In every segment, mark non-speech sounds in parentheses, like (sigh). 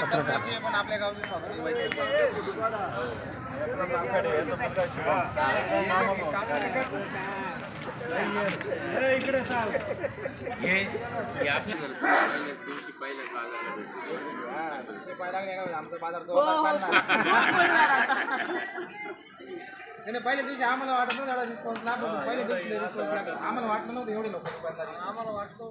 पण आपल्या गावची संस्कृती पाहिजे आमचा बाजार दोन (laughs) नाही पहिल्या दिवशी आम्हाला वाटत नव्हतं रिस्पॉन्स पण पहिल्या दिवशी रिस्पॉन्स लागला. आम्हाला वाटलं नव्हतं एवढे लोक आम्हाला वाटतं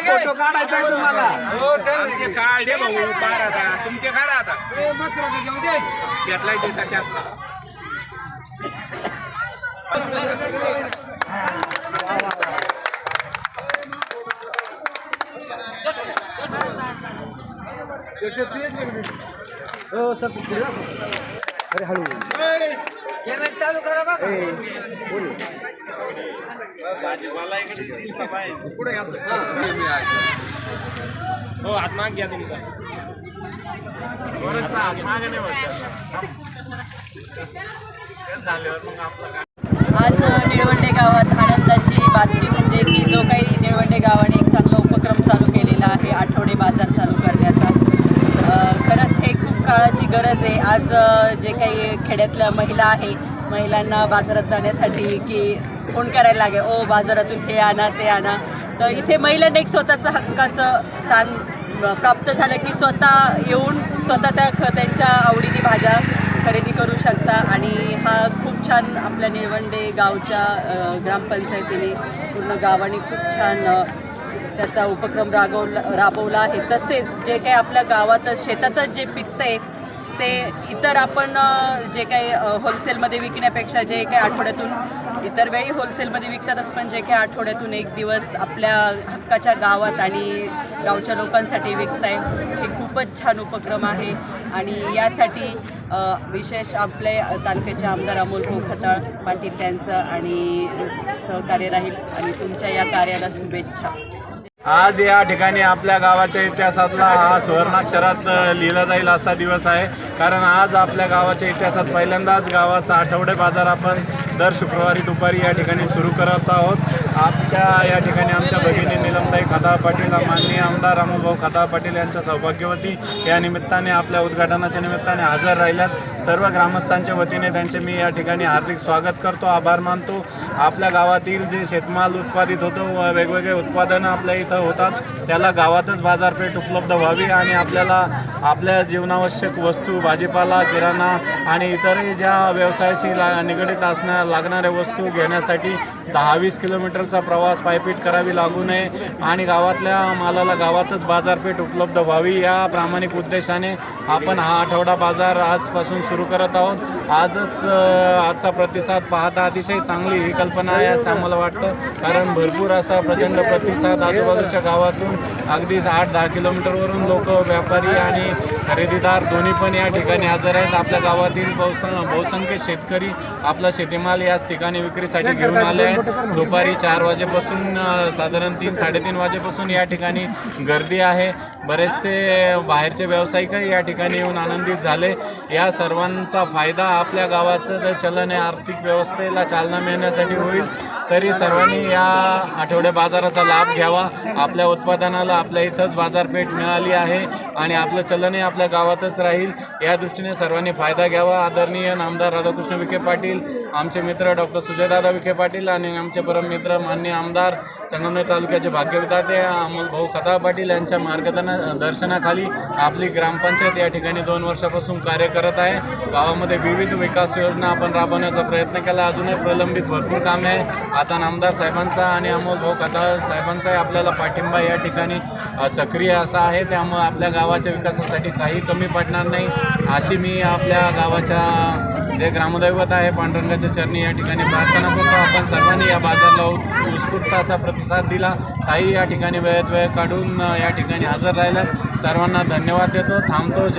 फोटो काढायचा आहे तुम्हाला. हो त्यांचे काढे भाऊ पार आता. तुमचे काढा आता. हे मथुराचं हो हात माग घ्या तुमचा. आज निळवंडे गावात आनंदाची बातमी म्हणजे की जो काही निळवंडे गावाने एक चांगला उपक्रम चालू केलेला आहे आठवडे बाजार चालू करण्याचा. काळाची गरज आहे. आज जे काही खेड्यातल्या महिला आहे महिलांना बाजारात जाण्यासाठी की फोन करायला लागेल ओ बाजारातून हे आणा ते आणा. तर इथे महिलांना एक स्वतःचं हक्काचं स्थान प्राप्त झालं की स्वतः येऊन स्वतः त्या ख त्यांच्या आवडीची भाज्या खरेदी करू शकता. आणि हा खूप छान आपल्या निळवंडे गावच्या ग्रामपंचायतीने पूर्ण गावाने खूप छान त्याचा उपक्रम रागवला राबवला आहे. तसेच जे काही आपल्या गावातच शेतातच जे पिकतं आहे ते इतर आपण जे काही होलसेलमध्ये विकण्यापेक्षा जे काही आठवड्यातून इतर वेळी होलसेलमध्ये विकतातच पण जे काही आठवड्यातून एक दिवस आपल्या हक्काच्या गावात आणि गावच्या लोकांसाठी विकताय हे खूपच छान उपक्रम आहे. आणि यासाठी विशेष आपले तालुक्याचे आमदार अमोल भाऊ खताळ पाटील त्यांचं आणि सहकार्य राहील. आणि तुमच्या या कार्याला शुभेच्छा. आज या ठिकाणी आपल्या गावाच्या इतिहासातला हा सुवर्णाक्षरात लिहिला जाईल असा दिवस आहे. कारण आज आपल्या गावाच्या इतिहासात पहिल्यांदाच गावाचा आठवडे बाजार आपण दर शुक्रवारी दुपारी या ठिकाणी सुरू करत आहोत. आमच्या या ठिकाणी आमच्या भगिनी निलमताई खदा पाटील माननीय आमदार रामभाऊ खदा पाटील यांच्या सौभाग्यवती या निमित्ताने आपल्या उद्घाटनाच्या निमित्ताने हजर राहिल्यात. सर्व ग्रामस्थांच्या वतीने त्यांचे मी या ठिकाणी हार्दिक स्वागत करतो आभार मानतो. आपल्या गावातील जे शेतमाल उत्पादित होतो व वेगवेगळे उत्पादनं आपल्या इथं होतात त्याला गावातच बाजारपेठ उपलब्ध व्हावी आणि आपल्याला आपल्या जीवनावश्यक वस्तू भाजीपाला किराणा आणि इतरही ज्या व्यवसायाशी ला निगडीत असण्या लागणाऱ्या वस्तू घेण्यासाठी दहा वीस किलोमीटरचा प्रवास पायपीट करावी लागू नये आणि गावातल्या मालाला गावातच बाजारपेठ उपलब्ध व्हावी. या प्रामाणिक उद्देशाने आपण हा आठवडा बाजार आजपासून सुरू करत आहोत. आजच आजचा प्रतिसाद पाहता अतिशय चांगली ही कल्पना आहे असं आम्हाला वाटतं. कारण भरपूर असा प्रचंड प्रतिसाद आजूबाजूच्या गावातून अगदीच आठ दहा किलोमीटरवरून लोक व्यापारी आणि Thank you. खरेदीदार दोन्ही पण या ठिकाणी हजर आहेत. आपल्या गावातील बहुस बहुसंख्य शेतकरी आपला शेतीमाल याच ठिकाणी विक्रीसाठी घेऊन आले आहेत. दुपारी चार वाजेपासून साधारण तीन साडेतीन वाजेपासून या ठिकाणी गर्दी आहे. बरेचसे बाहेरचे व्यावसायिकही या ठिकाणी येऊन आनंदित झाले. या सर्वांचा फायदा आपल्या गावाचं तर चलन आहे आर्थिक व्यवस्थेला चालना मिळण्यासाठी होईल. तरी सर्वांनी या आठवड्या बाजाराचा लाभ घ्यावा. आपल्या उत्पादनाला आपल्या इथंच बाजारपेठ मिळाली आहे आणि आपलं चलनही आपल्या गावातच राहील. या दृष्टीने सर्वांनी फायदा घ्यावा. आदरणीय नामदार राधाकृष्ण विखे पाटील आमचे मित्र डॉक्टर सुजयदादा विखे पाटील आणि आमचे परम मित्र मान्य आमदार संगमनेर तालुक्याचे भाग्यविधाते अमोल भाऊ खताळ पाटील यांच्या मार्गदर्शना दर्शनाखाली आपली ग्रामपंचायत या ठिकाणी दोन वर्षापासून कार्य करत आहे. गावामध्ये विविध विकास योजना आपण राबवण्याचा प्रयत्न केला. अजूनही प्रलंबित भरपूर कामे आहे आता नामदार साहेबांचा आणि अमोल भाऊ खताळ साहेबांचाही आपल्याला पाठिंबा या ठिकाणी सक्रिय असा आहे. त्यामुळे आपल्या गावाच्या विकासासाठी काही काही कमी पडणार नाही. अशी मी आपल्या गावाच्या जे ग्रामदैवत आहे पांडुरंगाच्या चरणी या ठिकाणी प्रार्थना करतो. आपण सर्वांनी या बाजारला उत्स्फूर्त असा प्रतिसाद दिला. काही या ठिकाणी वेळेत वेळ काढून या ठिकाणी हजर राहिला सर्वांना धन्यवाद देतो. थांबतो. जय